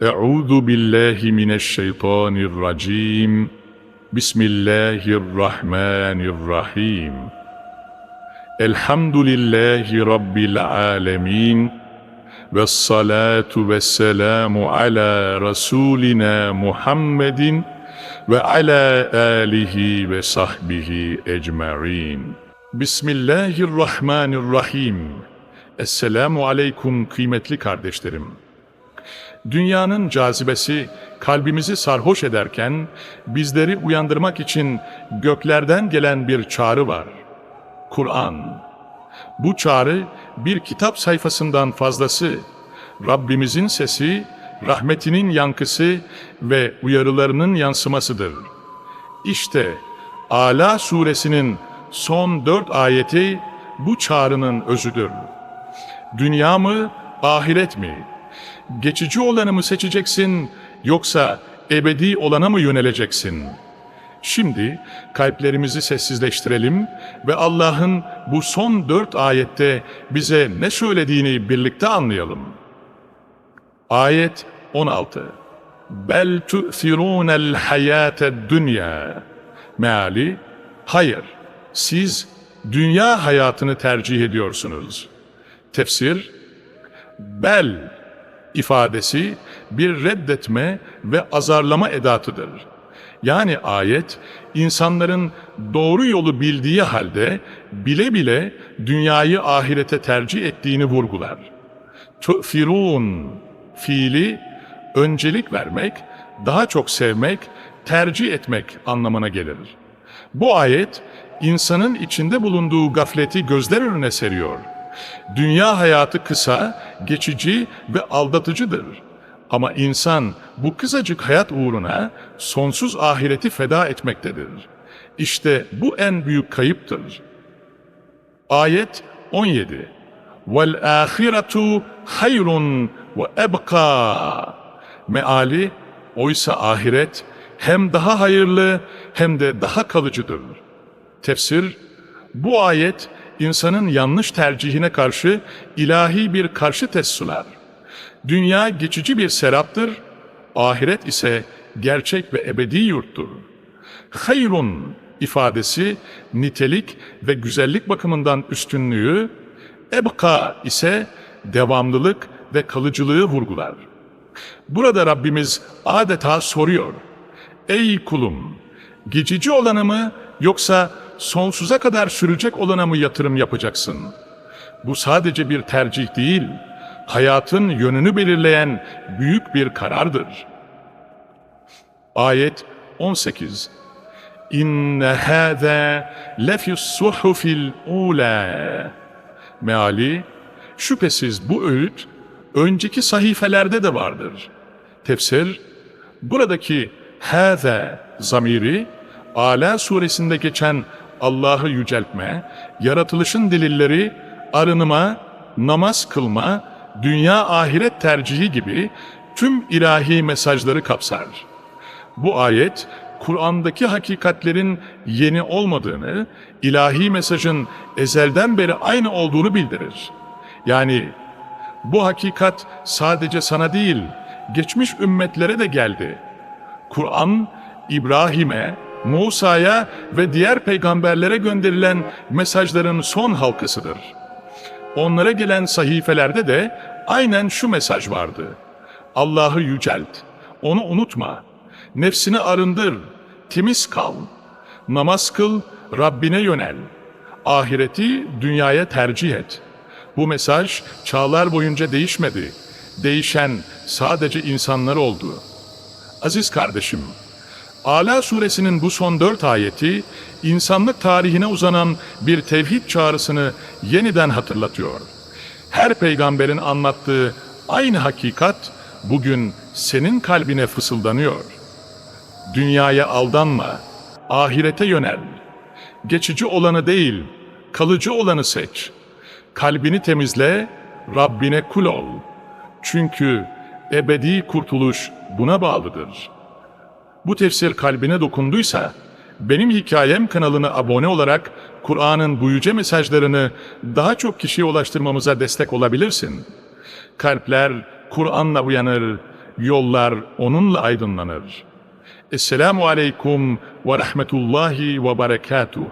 Euzu billahi mineşşeytanirracim. Bismillahirrahmanirrahim. Elhamdülillahi rabbil alamin. Ve salatu ve selamu ala rasulina Muhammedin ve ala alihi ve sahbihi ecmaîn. Bismillahirrahmanirrahim. Esselamu aleyküm kıymetli kardeşlerim. Dünyanın cazibesi kalbimizi sarhoş ederken bizleri uyandırmak için göklerden gelen bir çağrı var. Kur'an. Bu çağrı bir kitap sayfasından fazlası, Rabbimizin sesi, rahmetinin yankısı ve uyarılarının yansımasıdır. İşte Ala suresinin son dört ayeti bu çağrının özüdür. Dünya mı, ahiret mi? Geçici olanı mı seçeceksin yoksa ebedi olana mı yöneleceksin? Şimdi kalplerimizi sessizleştirelim ve Allah'ın bu son dört ayette bize ne söylediğini birlikte anlayalım. Ayet 16 Bel tu'thirûnel hayâted dünya Meali, hayır, siz dünya hayatını tercih ediyorsunuz. Tefsir, bel ifadesi bir reddetme ve azarlama edatıdır. Yani ayet insanların doğru yolu bildiği halde bile bile dünyayı ahirete tercih ettiğini vurgular. Tu'firun fiili öncelik vermek, daha çok sevmek, tercih etmek anlamına gelir. Bu ayet insanın içinde bulunduğu gafleti gözler önüne seriyor. Dünya hayatı kısa, geçici ve aldatıcıdır. Ama insan bu kısacık hayat uğruna sonsuz ahireti feda etmektedir. İşte bu en büyük kayıptır. Ayet 17 Vel ahiretu hayrun ve ebka Meali oysa ahiret hem daha hayırlı hem de daha kalıcıdır. Tefsir bu ayet insanın yanlış tercihine karşı ilahi bir karşı test sunar. Dünya geçici bir seraptır, ahiret ise gerçek ve ebedi yurttur. Hayrun ifadesi nitelik ve güzellik bakımından üstünlüğü, ebka ise devamlılık ve kalıcılığı vurgular. Burada Rabbimiz adeta soruyor. Ey kulum, geçici olanı mı yoksa sonsuza kadar sürecek olana mı yatırım yapacaksın? Bu sadece bir tercih değil, hayatın yönünü belirleyen büyük bir karardır. Ayet 18 İnne hâzâ lefis suhufil ula. Meali, şüphesiz bu öğüt önceki sahifelerde de vardır. Tefsir, buradaki hâzâ zamiri, Ala suresinde geçen Allah'ı yüceltme, yaratılışın delilleri, arınma, namaz kılma, dünya ahiret tercihi gibi tüm ilahi mesajları kapsar. Bu ayet, Kur'an'daki hakikatlerin yeni olmadığını, ilahi mesajın ezelden beri aynı olduğunu bildirir. Yani bu hakikat sadece sana değil, geçmiş ümmetlere de geldi. Kur'an, İbrahim'e, Musa'ya ve diğer peygamberlere gönderilen mesajların son halkasıdır. Onlara gelen sahifelerde de aynen şu mesaj vardı. Allah'ı yücelt, onu unutma, nefsini arındır, temiz kal, namaz kıl, Rabbine yönel, ahireti dünyaya tercih et. Bu mesaj çağlar boyunca değişmedi. Değişen sadece insanlar oldu. Aziz kardeşim, Ala suresinin bu son dört ayeti, insanlık tarihine uzanan bir tevhid çağrısını yeniden hatırlatıyor. Her peygamberin anlattığı aynı hakikat bugün senin kalbine fısıldanıyor. Dünyaya aldanma, ahirete yönel. Geçici olanı değil, kalıcı olanı seç. Kalbini temizle, Rabbine kul ol. Çünkü ebedi kurtuluş buna bağlıdır.'' Bu tefsir kalbine dokunduysa, benim hikayem kanalına abone olarak Kur'an'ın bu yüce mesajlarını daha çok kişiye ulaştırmamıza destek olabilirsin. Kalpler Kur'an'la uyanır, yollar onunla aydınlanır. Esselamu aleyküm ve rahmetullahi ve berekatuhu.